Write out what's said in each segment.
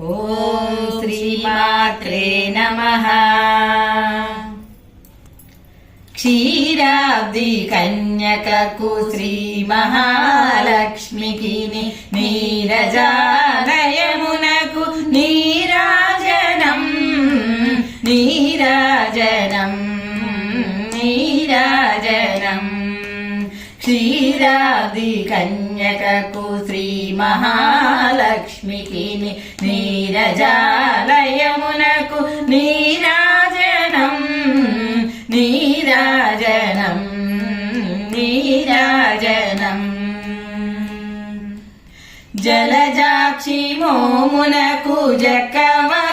ఓం శ్రీమాత్రే నమ. క్షీరాబ్ది కన్యకకు శ్రీ మహాలక్ష్మికి నీరజాలయమునకు నీరాజనం నీరాజనం. క్షీరాది కన్యకకు శ్రీ మహాలక్ష్మికి నీరజాలయమునకు నీరాజనం నీరాజనం నీరాజనం. జలజాక్షి మోమునకు జక్కవకు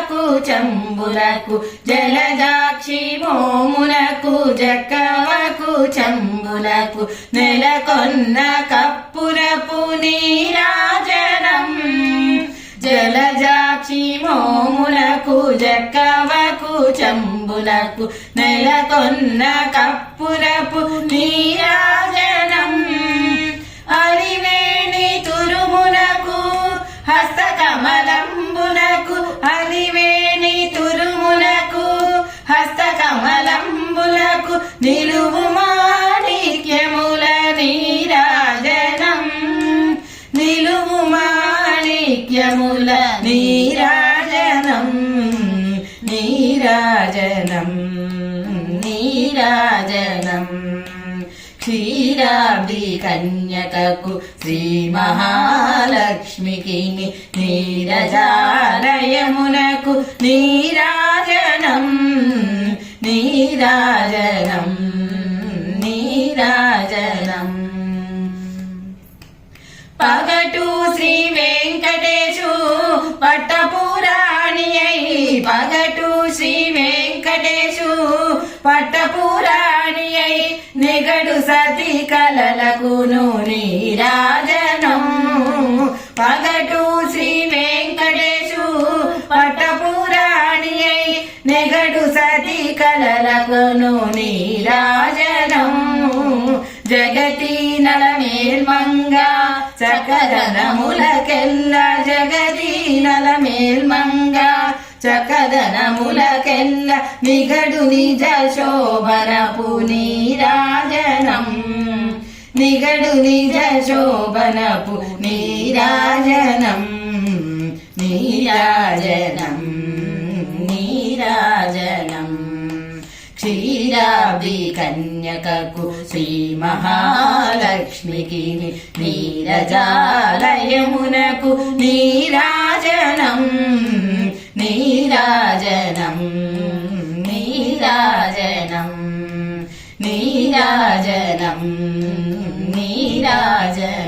చంబులకు జలజాక్షి మోమునకు జక్కవకు చంబులకు నెలకొన్న కప్పురపు నీరాజనం. జలజాక్షి మోమునకు జక్కవకు చంబులకు నెలకొన్న కప్పుర హస్తకమలంబులకు నిలువు మాణిక్యముల నీరాజనం నిలువు మాణిక్యముల నీరాజనం నీరాజనం నీరాజనం క్షీరాబ్ది కన్యకకు శ్రీ మహాలక్ష్మికి నీరజాలయమునకు నీరాజనం నీరాజనం నీరాజనం. పగటు శ్రీ వెంకటేశు పట్టపురాణి అయి పగటు శ్రీ వెంకటేశు పట్టపురాణి అయి నెగడు సతి కలలకును నీరాజనం. పగటు కలలకును నీరాజనం. జగతి నలమేల్మంగ చకదనములకెల్ల జగతి నలమేల్మంగ చకదనములకెల్ల నిగడు నిజ శోభనపు నీరాజనం. నిగడు నిజ శోభనపు నీరాజనం. నీరాజనం. క్షీరాబ్ది కన్యకకు శ్రీ మహాలక్ష్మికి నీరజాలయమునకు నీరాజనం నీరాజనం నీరాజనం నీరాజనం నీరాజనం